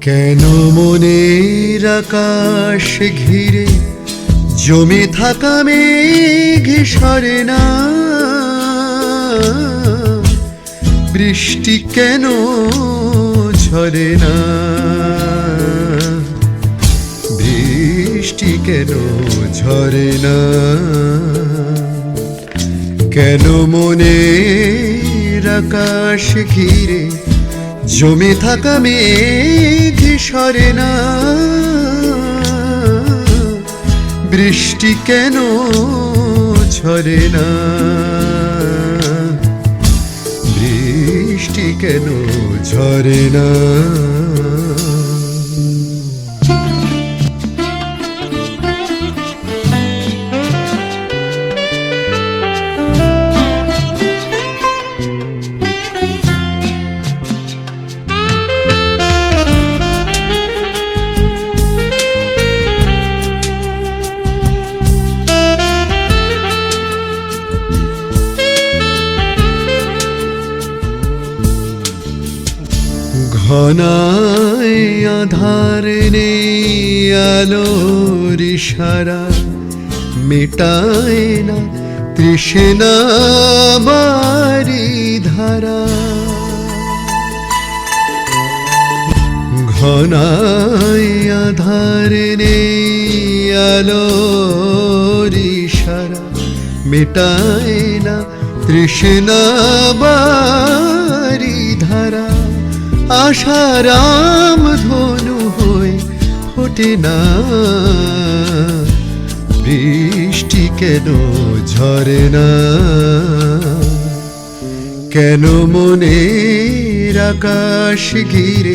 কেন মনের আকাশ ঘিরে জমে থাকা মেঘ সরে না? বৃষ্টি কেন ঝরে না? বৃষ্টি কেন ঝরে না? কেন মনের আকাশ ঘিরে জমে থাকা মেঘ সরে না। বৃষ্টি কেন ঝরে না? বৃষ্টি কেন ঝরে না? ঘনায় আধার নেই, আলোর ইশারা মেটায় না তৃষ্ণা বাড়ি ধারা। ঘনায় আধার নেই, আলোর ইশারা মেটায় না তৃষ্ণা বাড়ি ধারা। আশারাম ধনু হয়ে ফোটে না। বৃষ্টি কেন ঝরে না? কেন মনের আকাশ ঘিরে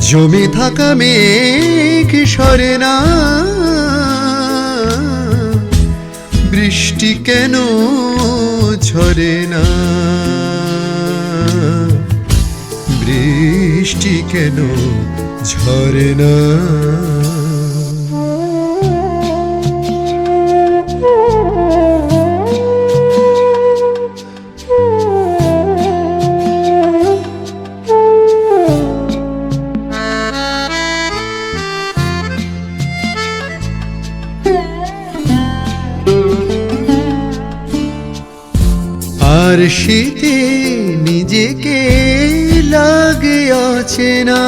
জমে থাকা মেঘ সরে না? বৃষ্টি কেন ঝরে না? বৃষ্টি কেন ঝরে না? আর শীতে নিজেকে লাগে আছে না।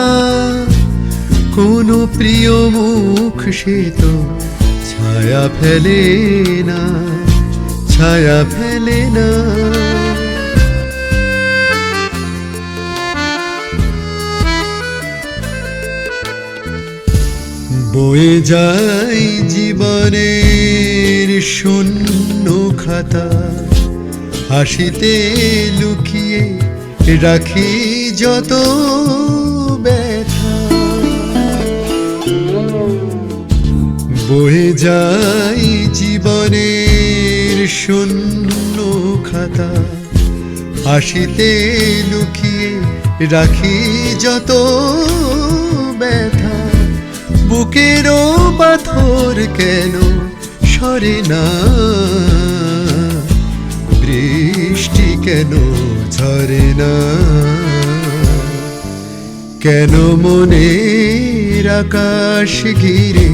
কোনো প্রিয় মুখ সে তো ছায়া ফেলে না, ছায়া ফেলে না। বয়ে যায় জীবনের শূন্য খাতা, হাসিতে লুকিয়ে রাখি যত ব্যথা বয়ে যাই জীবনের শূন্য খাতা, হাসিতে লুকিয়ে রাখি যত ব্যথা। বুকেরও পাথর কেন সরে না? বৃষ্টি কেন ঝরে না? কেন মনের আকাশ ঘিরে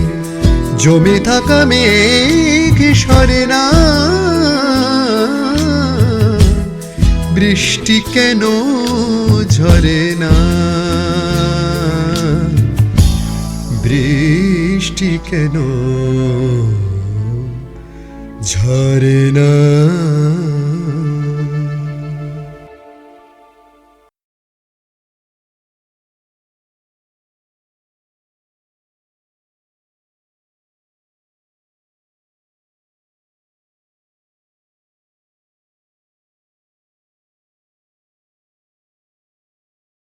জমে থাকা মেঘ সরে না? বৃষ্টি কেন ঝরে না? বৃষ্টি কেন ঝরে না?